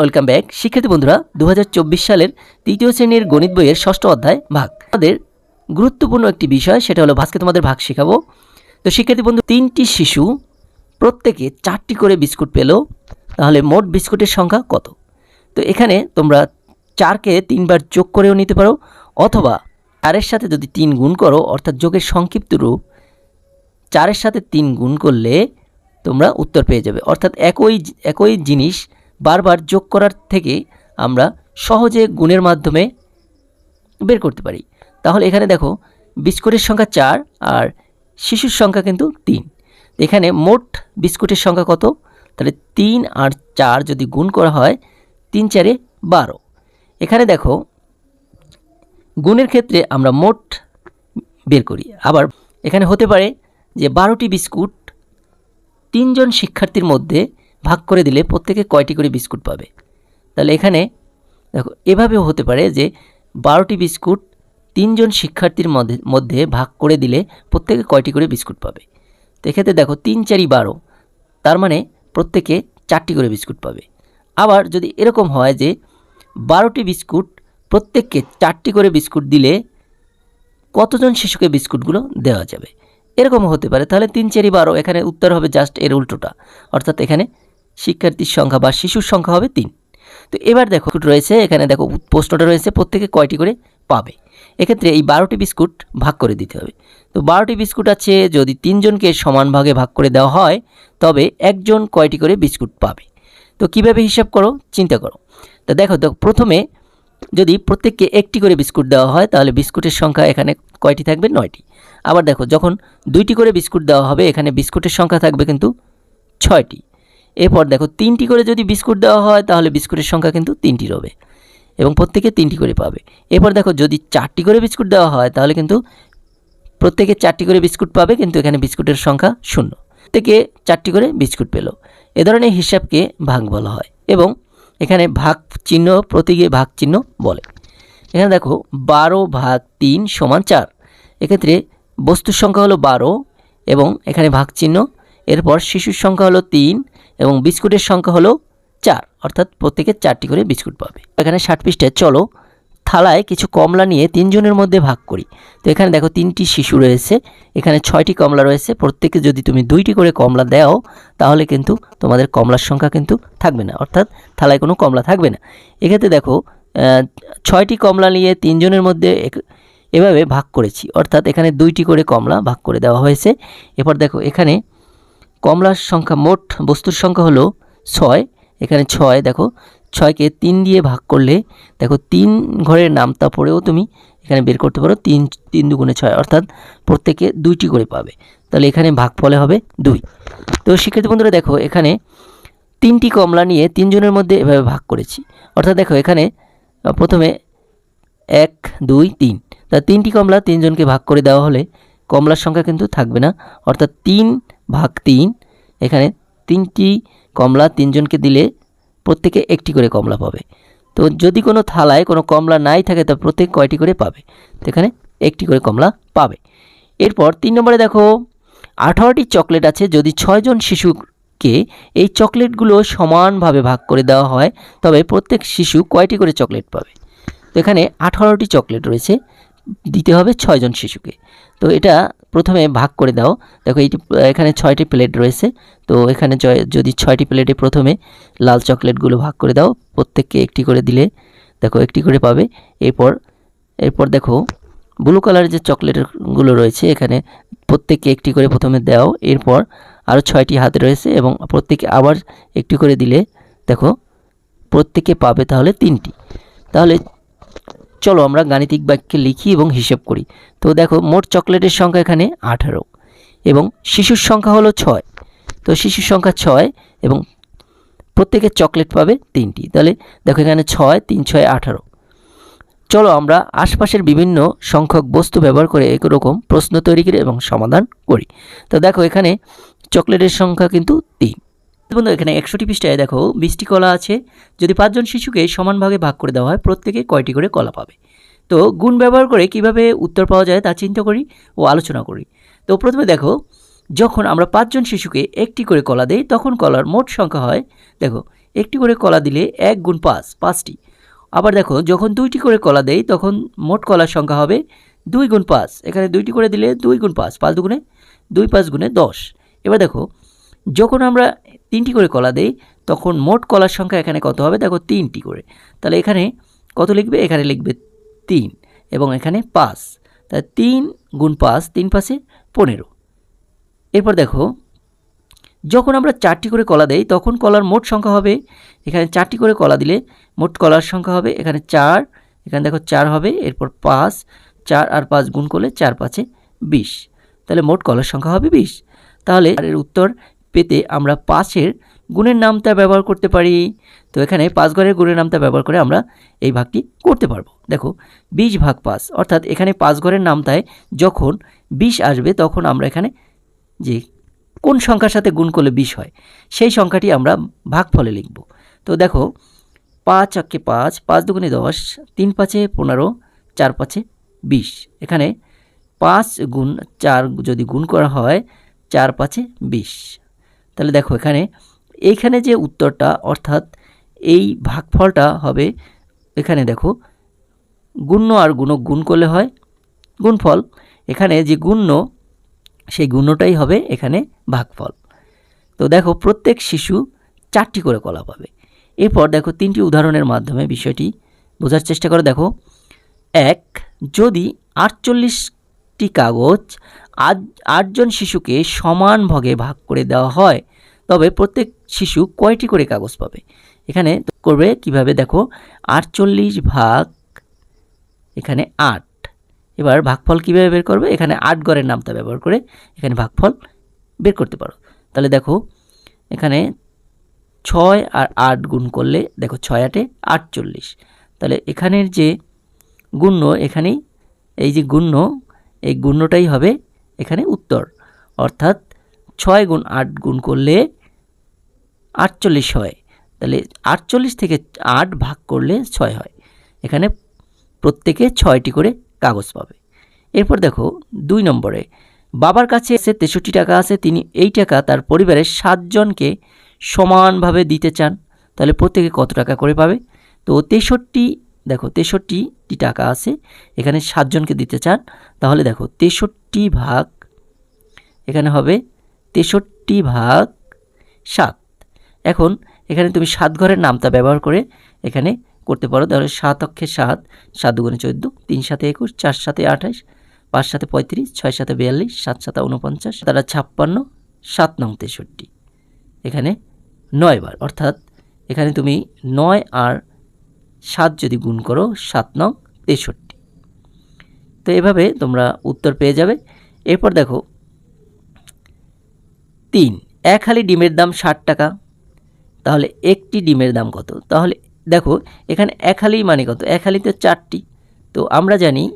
Welcome back. শিক্ষার্থী বন্ধুরা দু হাজার চব্বিশ সালের তৃতীয় শ্রেণির গণিত বইয়ের ষষ্ঠ অধ্যায় ভাগ। আমাদের গুরুত্বপূর্ণ একটি বিষয়, সেটা হলো ভাগকে তোমাদের ভাগ শেখাবো। তো শিক্ষার্থী বন্ধু, তিনটি শিশু প্রত্যেকে চারটি করে বিস্কুট পেল, তাহলে মোট বিস্কুটের সংখ্যা কত? তো এখানে তোমরা চারকে তিনবার যোগ করেও নিতে পারো, অথবা চারের সাথে যদি তিন গুণ করো, অর্থাৎ যোগের সংক্ষিপ্ত রূপ, চারের সাথে তিন গুণ করলে তোমরা উত্তর পেয়ে যাবে। অর্থাৎ একই একই জিনিস বারবার যোগ করার থেকে আমরা সহজে গুণের মাধ্যমে বের করতে পারি। তাহলে এখানে দেখো, বিস্কুটের সংখ্যা চার আর শিশুর সংখ্যা কিন্তু তিন। এখানে মোট বিস্কুটের সংখ্যা কত? তাহলে তিন আর চার যদি গুণ করা হয়, তিন চারে বারো। এখানে দেখো, গুণের ক্ষেত্রে আমরা মোট বের করি। আবার এখানে হতে পারে যে বারোটি বিস্কুট তিনজন শিক্ষার্থীর মধ্যে ভাগ করে দিলে প্রত্যেকে কয়টি করে বিস্কুট পাবে? তাহলে এখানে দেখো, এভাবেও হতে পারে যে বারোটি বিস্কুট তিনজন শিক্ষার্থীর মধ্যে মধ্যে ভাগ করে দিলে প্রত্যেকে কয়টি করে বিস্কুট পাবে? তো এক্ষেত্রে দেখো, তিন চারি বারো, তার মানে প্রত্যেকে চারটি করে বিস্কুট পাবে। আবার যদি এরকম হয় যে বারোটি বিস্কুট প্রত্যেককে চারটি করে বিস্কুট দিলে কতজন শিশুকে বিস্কুটগুলো দেওয়া যাবে? এরকম হতে পারে। তাহলে তিন চারি বারো, এখানে উত্তর হবে জাস্ট এর উল্টোটা। অর্থাৎ এখানে শিক্ষার্থীর সংখ্যা বা শিশুর সংখ্যা হবে তিন। তো এবার দেখো রয়েছে, এখানে দেখো প্রশ্নটা রয়েছে, প্রত্যেকে কয়টি করে পাবে? এক্ষেত্রে এই বারোটি বিস্কুট ভাগ করে দিতে হবে। তো বারোটি বিস্কুট আছে, যদি তিনজনকে সমান ভাগে ভাগ করে দেওয়া হয়, তবে একজন কয়টি করে বিস্কুট পাবে? তো কীভাবে হিসাব করো? চিন্তা করো। তো দেখো, তো প্রথমে যদি প্রত্যেককে একটি করে বিস্কুট দেওয়া হয়, তাহলে বিস্কুটের সংখ্যা এখানে কয়টি থাকবে? নয়টি। আবার দেখো, যখন দুইটি করে বিস্কুট দেওয়া হবে, এখানে বিস্কুটের সংখ্যা থাকবে কিন্তু ছয়টি। এরপর দেখো, তিনটি করে যদি বিস্কুট দেওয়া হয়, তাহলে বিস্কুটের সংখ্যা কিন্তু তিনটি রবে এবং প্রত্যেকে তিনটি করে পাবে। এরপর দেখো, যদি চারটি করে বিস্কুট দেওয়া হয়, তাহলে কিন্তু প্রত্যেকে চারটি করে বিস্কুট পাবে, কিন্তু এখানে বিস্কুটের সংখ্যা শূন্য। থেকে চারটি করে বিস্কুট পেল। এ ধরনের হিসাবকে ভাগ বলা হয় এবং এখানে ভাগ চিহ্ন, প্রতীকে ভাগ চিহ্ন বলে। এখানে দেখো, বারো ভাগ তিন সমান চার। এক্ষেত্রে বস্তুর সংখ্যা হলো বারো এবং এখানে ভাগ চিহ্ন। এরপর শিশুর সংখ্যা হলো তিন এবং বিস্কুটের সংখ্যা হলো চার, অর্থাৎ প্রত্যেকে চারটি করে বিস্কুট পাবে। এখানে ষাট পৃষ্ঠায়, চলো, থালায় কিছু কমলা নিয়ে তিনজনের মধ্যে ভাগ করি। তো এখানে দেখো তিনটি শিশু রয়েছে, এখানে ছয়টি কমলা রয়েছে, প্রত্যেকে যদি তুমি দুইটি করে কমলা দাও, তাহলে কিন্তু তোমাদের কমলার সংখ্যা কিন্তু থাকবে না, অর্থাৎ থালায় কোনো কমলা থাকবে না। এক্ষেত্রে দেখো ছয়টি কমলা নিয়ে তিনজনের মধ্যে এভাবে ভাগ করেছি, অর্থাৎ এখানে দুইটি করে কমলা ভাগ করে দেওয়া হয়েছে। এরপর দেখো, এখানে কমলার সংখ্যা মোট বস্তুর সংখ্যা হলো ছয়। এখানে ছয়, দেখো, ছয়কে তিন দিয়ে ভাগ করলে, দেখো, তিন ঘরের নামতা পড়েও তুমি এখানে বের করতে পারো, তিন তিন দুগুণে ছয়, অর্থাৎ প্রত্যেকে দুইটি করে পাবে। তাহলে এখানে ভাগ ফলে হবে দুই। তো শিক্ষার্থী বন্ধুরা, দেখো, এখানে তিনটি কমলা নিয়ে তিনজনের মধ্যে এভাবে ভাগ করেছি। অর্থাৎ দেখো, এখানে প্রথমে এক, দুই, তিন। তা তিনটি কমলা তিনজনকে ভাগ করে দেওয়া হলে কমলার সংখ্যা কিন্তু থাকবে না। অর্থাৎ তিন ভাগ তিন। এখানে তিনটি কমলা তিনজনকে দিলে প্রত্যেকে একটি করে কমলা পাবে। তো যদি কোনো থালায় কোনো কমলা নাই থাকে, তা প্রত্যেক কয়টি করে পাবে? তো এখানে একটি করে কমলা পাবে। এরপর তিন নম্বরে দেখো, আঠারোটি চকলেট আছে, যদি ছয়জন শিশুকে এই চকলেটগুলো সমানভাবে ভাগ করে দেওয়া হয়, তবে প্রত্যেক শিশু কয়টি করে চকলেট পাবে? তো এখানে আঠারোটি চকলেট রয়েছে। দিতে হবে ছয়জন শিশুকে। তো এটা প্রথমে ভাগ করে দাও। দেখো এইটি এখানে ছয়টি প্লেট রয়েছে। তো এখানে যদি ছয়টি প্লেটে প্রথমে লাল চকলেটগুলো ভাগ করে দাও, প্রত্যেককে একটি করে দিলে দেখো একটি করে পাবে। এরপর এরপর দেখো ব্লু কালারের যে চকলেটগুলো রয়েছে, এখানে প্রত্যেককে একটি করে প্রথমে দাও। এরপর আরও ছয়টি হাতে রয়েছে এবং প্রত্যেকে আবার একটি করে দিলে দেখো প্রত্যেকে পাবে তাহলে তিনটি। তাহলে চলো আমরা গাণিতিক বাক্যে লিখি এবং হিসেব করি। তো দেখো, মোট চকলেটের সংখ্যা এখানে আঠারো এবং শিশুর সংখ্যা হলো ছয়। তো শিশুর সংখ্যা ছয় এবং প্রত্যেকে চকলেট পাবে তিনটি। তাহলে দেখো এখানে ছয়, তিন, ছয়, আঠারো। চলো আমরা আশপাশের বিভিন্ন সংখ্যক বস্তু ব্যবহার করে একরকম প্রশ্ন তৈরি করি এবং সমাধান করি। তো দেখো এখানে চকলেটের সংখ্যা কিন্তু তিন। বন্ধু, এখানে একশোটি পৃষ্ঠায় দেখো, বিশটি কলা আছে। যদি পাঁচজন শিশুকে সমান ভাগে ভাগ করে দেওয়া হয়, প্রত্যেকে কয়টি করে কলা পাবে? তো গুণ ব্যবহার করে কীভাবে উত্তর পাওয়া যায় তা চিন্তা করি ও আলোচনা করি। তো প্রথমে দেখো, যখন আমরা পাঁচজন শিশুকে একটি করে কলা দেই, তখন কলার মোট সংখ্যা হয়, দেখো, একটি করে কলা দিলে এক গুণ পাঁচ, পাঁচটি। আবার দেখো, যখন দুইটি করে কলা দেই, তখন মোট কলার সংখ্যা হবে দুই গুণ পাঁচ। এখানে দুইটি করে দিলে দুই গুণ পাঁচ পাঁচ দুগুণে দুই পাঁচ গুণে দশ। এবার দেখো, যখন আমরা তিনটি করে কলা দেই, তখন মোট কলার সংখ্যা এখানে কত হবে? দেখো, তিনটি করে। তাহলে এখানে কত লিখবে? এখানে লিখবে তিন এবং এখানে পাঁচ। তাহলে তিন গুণ পাঁচ, তিন পাঁচে পনেরো। এরপর দেখো, যখন আমরা চারটি করে কলা দেই, তখন কলার মোট সংখ্যা হবে, এখানে চারটি করে কলা দিলে মোট কলার সংখ্যা হবে, এখানে চার, এখানে দেখো চার হবে, এরপর পাঁচ, চার আর পাঁচ গুণ করলে চার পাঁচে বিশ। তাহলে মোট কলার সংখ্যা হবে বিশ। তাহলে এর উত্তর পেতে আমরা পাঁচের গুণের নামতা ব্যবহার করতে পারি। তো এখানে পাঁচ ঘরের গুণের নামতা ব্যবহার করে আমরা এই ভাগটি করতে পারব। দেখো, বিশ ভাগ পাঁচ, অর্থাৎ এখানে পাঁচ ঘরের নামতায় যখন বিশ আসবে, তখন আমরা এখানে যে কোন সংখ্যার সাথে গুণ করলে বিশ হয়, সেই সংখ্যাটি আমরা ভাগফলে লিখব। তো দেখো, পাঁচ অক্ষে পাঁচ পাঁচ দুগুণে দশ, তিন পাঁচে পনেরো, চার পাঁচে বিশ। এখানে পাঁচ গুণ চার যদি গুণ করা হয়, চার পাঁচে বিশ। তাহলে দেখো এখানে, এইখানে যে উত্তরটা, অর্থাৎ এই ভাগফলটা হবে, এখানে দেখো, গুণ্য আর গুণক গুণ করলে হয়, গুণফল। এখানে যে গুণ্য, সেই গুণ্যটাই হবে এখানে ভাগফল। তো দেখো, প্রত্যেক শিশু চারটি করে কলা পাবে। এরপর দেখো, তিনটি উদাহরণের মাধ্যমে বিষয়টি বোঝার চেষ্টা করে। দেখো, এক, যদি আটচল্লিশটি কাগজ আট, আটজন শিশুকে সমান ভাগে ভাগ করে দেওয়া হয়। তবে প্রত্যেক শিশু কয়টি করে কাগজ পাবে? এখানে করবে কীভাবে? দেখো, আটচল্লিশ ভাগ, এখানে আট। এবার ভাগফল কীভাবে বের করবে? এখানে আট গড়ের নামটা ব্যবহার করে এখানে ভাগফল বের করতে পারো। তাহলে দেখো, এখানে ছয় আর আট গুণ করলে, দেখো ছয় আটে আটচল্লিশ। তাহলে এখানের যে গুণ্য, এখানেই এই যে গুণ্য, এই গুণ্যটাই হবে এখানে উত্তর। অর্থাৎ ছয় গুণ আট গুণ করলে আটচল্লিশ হয়। তাহলে আটচল্লিশ থেকে আট ভাগ করলে ছয় হয়। এখানে প্রত্যেকে ছয়টি করে কাগজ পাবে। এরপর দেখো, দুই নম্বরে, বাবার কাছে এসে তেষট্টি টাকা আছে, তিনি এই টাকা তার পরিবারের সাতজনকে সমানভাবে দিতে চান। তাহলে প্রত্যেকে কত টাকা করে পাবে? তো তেষট্টি দেখো তেষট্টিটি টাকা আছে, এখানে সাতজনকে দিতে চান, তাহলে দেখো, তেষট্টি ভাগ, এখানে হবে তেষট্টি ভাগ সাত। এখন এখানে তুমি সাত ঘরের নামতা ব্যবহার করে এখানে করতে পারো, তাহলে সাত অক্ষে সাত সাত দুগুণে চোদ্দ, তিন সাথে একুশ, চার সাথে আঠাশ, পাঁচ সাথে পঁয়ত্রিশ, ছয় সাথে বিয়াল্লিশ, সাত সাথে উনপঞ্চাশ তারা ছাপ্পান্ন, সাত নং তেষট্টি। এখানে নয় বার অর্থাৎ এখানে তুমি নয় আর সাত যদি গুণ করো, সাত নং তেষট্টি। তো এভাবে তোমরা উত্তর পেয়ে যাবে। এরপর দেখো, তিন, এক হালি ডিমের দাম ষাট টাকা। তাহলে একটি ডিমের দাম কত? তাহলে দেখো, এখানে এক হালি মানে কত? এক হালিতে চারটি। তো আমরা জানি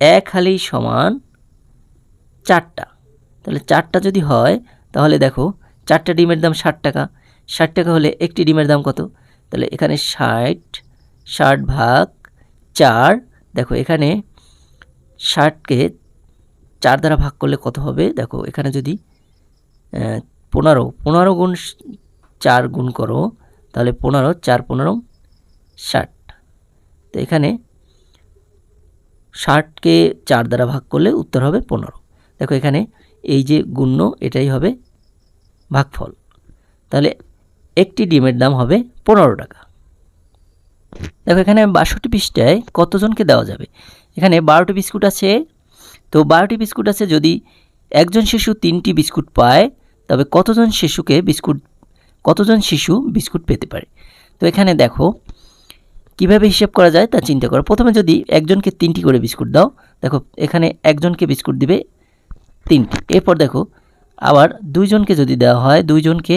এক হালি সমান চারটা। তাহলে চারটা যদি হয়, তাহলে দেখো, চারটা ডিমের দাম ষাট টাকা। ষাট টাকা হলে একটি ডিমের দাম কত? তাহলে এখানে ষাট ষাট ভাগ চার, দেখো এখানে ষাটকে চার দ্বারা ভাগ করলে কত হবে? দেখো এখানে যদি পনেরো পনেরো গুণ চার গুণ করো, তাহলে পনেরো, চার, পনেরো, ষাট। তো এখানে ষাটকে চার দ্বারা ভাগ করলে উত্তর হবে পনেরো। দেখো এখানে এই যে গুণ্য, এটাই হবে ভাগফল। তাহলে একটি ডিমের দাম হবে পনেরো টাকা। দেখো, এখানে বাষট্টি পৃষ্ঠায় কতজনকে দেওয়া যাবে? এখানে বারোটি বিস্কুট আছে। তো বারোটি বিস্কুট আছে, যদি একজন শিশু তিনটি বিস্কুট পায়, তবে কতজন শিশুকে বিস্কুট, কতজন শিশু বিস্কুট পেতে পারে? তো এখানে দেখো, কীভাবে হিসাব করা যায় তা চিন্তা করো। প্রথমে যদি একজনকে তিনটি করে বিস্কুট দাও, দেখো, এখানে একজনকে বিস্কুট দিবে তিনটি। এরপর দেখো, আবার দুইজনকে যদি দেওয়া হয়, দুইজনকে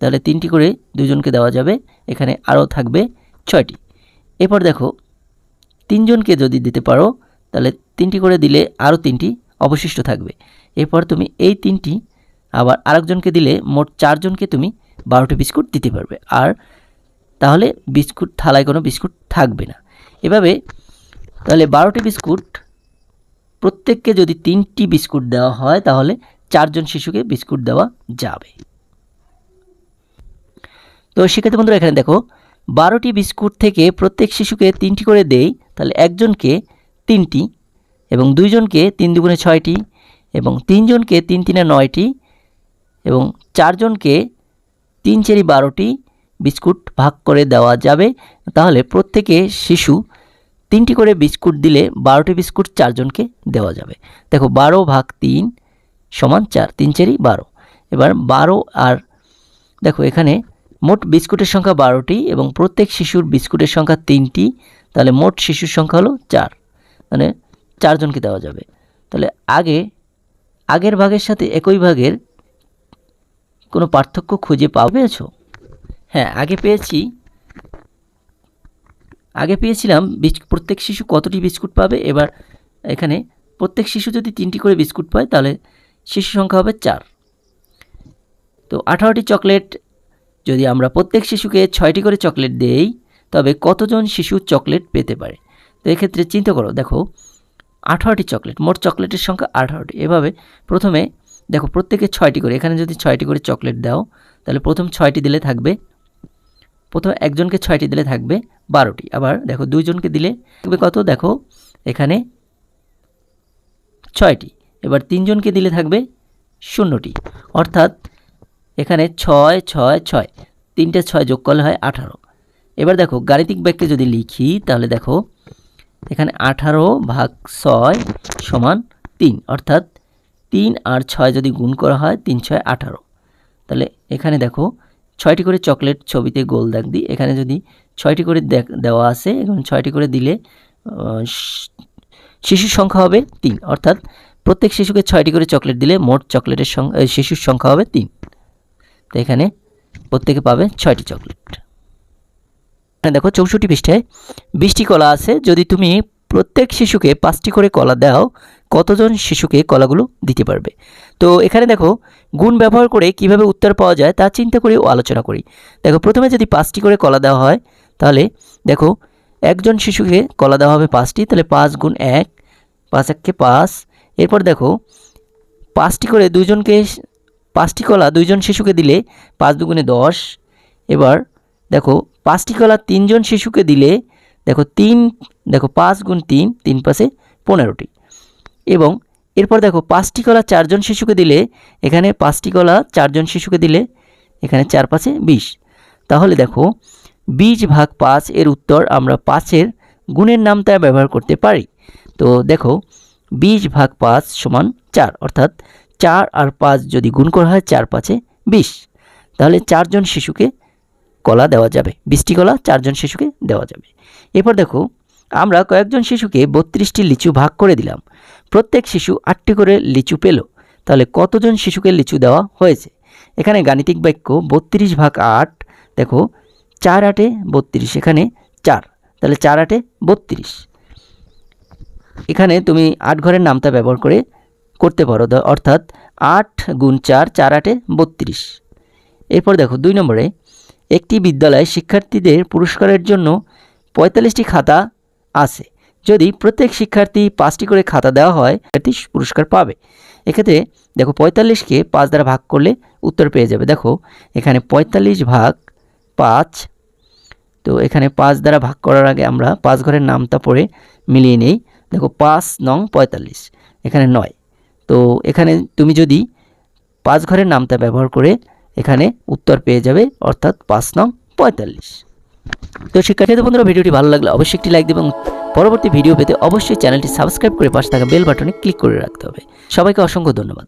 তাহলে তিনটি করে দুজনকে দেওয়া যাবে। এখানে আরও থাকবে ছয়টি। এরপর দেখো, তিনজনকে যদি দিতে পারো, তাহলে তিনটি করে দিলে আরও তিনটি অবশিষ্ট থাকবে। এরপর তুমি এই তিনটি আবার আরেকজনকে দিলে মোট চারজনকে তুমি বারোটি বিস্কুট দিতে পারবে। আর তাহলে বিস্কুট, থালায় কোনো বিস্কুট থাকবে না। এভাবে তাহলে বারোটি বিস্কুট, প্রত্যেককে যদি তিনটি বিস্কুট দেওয়া হয়, তাহলে চারজন শিশুকে বিস্কুট দেওয়া যাবে। তো শিক্ষার্থী বন্ধুরা, এখানে দেখো, বারোটি বিস্কুট থেকে প্রত্যেক শিশুকে তিনটি করে দেই, তাহলে একজনকে তিনটি এবং দুইজনকে তিন দুগুণে ছয়টি এবং তিনজনকে তিন তিনে নয়টি এবং চারজনকে তিন চেরি বারোটি বিস্কুট ভাগ করে দেওয়া যাবে। তাহলে প্রত্যেকে শিশু তিনটি করে বিস্কুট দিলে বারোটি বিস্কুট চারজনকে দেওয়া যাবে। দেখো, বারো ভাগ তিন সমান চার, তিন চেরি বারো। এবার বারো আর, দেখো, এখানে মোট বিস্কুটের সংখ্যা বারোটি এবং প্রত্যেক শিশুর বিস্কুটের সংখ্যা তিনটি, তাহলে মোট শিশুর সংখ্যা হলো চার। মানে চারজনকে দেওয়া যাবে। তাহলে আগে, আগের ভাগের সাথে একই ভাগের কোনো পার্থক্য খুঁজে পাওয়া পেয়েছ? হ্যাঁ আগে পেয়েছি, আগে পেয়েছিলাম প্রত্যেক শিশু কতটি বিস্কুট পাবে? এবার এখানে প্রত্যেক শিশু যদি তিনটি করে বিস্কুট পায়, তাহলে শিশু সংখ্যা হবে চার। তো আঠারোটি চকলেট যদি আমরা প্রত্যেক শিশুকে ছয়টি করে চকলেট দেই, তবে কতজন শিশু চকলেট পেতে পারে? তো এক্ষেত্রে চিন্তা করো, দেখো, আঠারোটি চকলেট, মোট চকলেটের সংখ্যা আঠারোটি। এভাবে প্রথমে, দেখো, প্রত্যেকে ছয়টি করে, এখানে যদি ছয়টি করে চকলেট দাও, তাহলে প্রথম ছয়টি দিলে থাকবে, প্রথম একজনকে ছয়টি দিলে থাকবে বারোটি। আবার, দেখো, দুইজনকে দিলে থাকবে কত? দেখো, এখানে ছয়টি। এবার তিনজনকে দিলে থাকবে শূন্যটি। অর্থাৎ এখানে ছয় ছয় ছয়। তিনটে, ছয় যোগ করলে হয় আঠারো। এবার দেখো, গাণিতিক ব্যাগকে যদি লিখি, তাহলে দেখো, এখানে আঠারো ভাগ ছয় সমান তিন। অর্থাৎ তিন আর ছয় যদি গুণ করা হয়, তিন, ছয়, আঠারো। তাহলে এখানে দেখো, ছয়টি করে চকলেট ছবিতে গোল দাগ দিই। এখানে যদি ছয়টি করে দেওয়া আছে এবং ছয়টি করে দিলে শিশুর সংখ্যা হবে তিন। অর্থাৎ প্রত্যেক শিশুকে ছয়টি করে চকলেট দিলে মোট চকলেটের সংখ্যা শিশুর সংখ্যা হবে তিন। তো এখানে প্রত্যেকে পাবে ছয়টি চকলেট এখানে দেখো চৌষট্টি পৃষ্ঠায় বিশটি কলা আছে। যদি তুমি প্রত্যেক শিশুকে পাঁচটি করে কলা দাও, কতজন শিশুকে কলাগুলো দিতে পারবে? তো এখানে দেখো গুণ ব্যবহার করে কীভাবে উত্তর পাওয়া যায় তা চিন্তা করে আলোচনা করি। দেখো প্রথমে যদি পাঁচটি করে কলা দেওয়া হয়, তাহলে দেখো একজন শিশুকে কলা দেওয়া হবে পাঁচটি, তাহলে পাঁচ গুণ এক, পাঁচ এককে পাঁচ। এরপর দেখো পাঁচটি করে দুইজনকে পাঁচটি কলা দুইজন শিশুকে দিলে পাঁচ দুগুণে দশ। এবার দেখো, পাঁচটি কলা তিনজন শিশুকে দিলে দেখো তিন, দেখো পাঁচ গুণ তিন তিন পাশে পনেরোটি। এবং এরপর দেখো পাঁচটি কলা চারজন শিশুকে দিলে এখানে পাঁচটি কলা চারজন শিশুকে দিলে এখানে চার পাঁচে বিশ। তাহলে দেখো, বিশ ভাগ পাঁচ এর উত্তর আমরা পাঁচের গুণের নামটা ব্যবহার করতে পারি। তো দেখো, বিশ ভাগ পাঁচ সমান চার, অর্থাৎ চার আর পাঁচ যদি গুণ করা হয় চার পাঁচে বিশ। তাহলে চারজন শিশুকে কলা দেওয়া যাবে। বিশটি কলা চারজন শিশুকে দেওয়া যাবে। এরপর দেখো, আমরা কয়েকজন শিশুকে বত্রিশটি লিচু ভাগ করে দিলাম। প্রত্যেক শিশু আটটি করে লিচু পেল। তাহলে কতজন শিশুকে লিচু দেওয়া হয়েছে? এখানে গাণিতিক বাক্য বত্রিশ ভাগ আট, দেখো, চার আটে বত্রিশ, এখানে চার। তাহলে চার আটে বত্রিশ। এখানে তুমি আট ঘরের নামটা ব্যবহার করে করতে পারো অর্থাৎ আট গুণ চার চার আটে বত্রিশ। এরপর দেখো, দুই নম্বরে, একটি বিদ্যালয়ে শিক্ষার্থীদের পুরস্কারের জন্য পঁয়তাল্লিশটি খাতা আছে। যদি প্রত্যেক শিক্ষার্থী পাঁচটি করে খাতা দেওয়া হয়, শিক্ষার্থী পুরস্কার পাবে। এক্ষেত্রে দেখো, পঁয়তাল্লিশকে পাঁচ দ্বারা ভাগ করলে উত্তর পেয়ে যাবে। দেখো, এখানে পঁয়তাল্লিশ ভাগ পাঁচ। তো এখানে পাঁচ দ্বারা ভাগ করার আগে আমরা পাঁচ ঘরের নামটা পড়ে মিলিয়ে নেই। দেখো, পাঁচ নং পঁয়তাল্লিশ, এখানে নয়। তো এখানে তুমি যদি পাঁচ ঘরের নামটা ব্যবহার করে এখানে উত্তর পেয়ে যাবে, অর্থাৎ পাঁচ নং পঁয়তাল্লিশ। তো শিক্ষার্থীদের বন্ধুরা, ভিডিওটি ভালো লাগলে অবশ্যই একটি লাইক দেবেন এবং পরবর্তী ভিডিও পেতে অবশ্যই চ্যানেলটি সাবস্ক্রাইব করে পাশে থাকা বেল বাটনে ক্লিক করে রাখতে হবে। সবাইকে অসংখ্য ধন্যবাদ।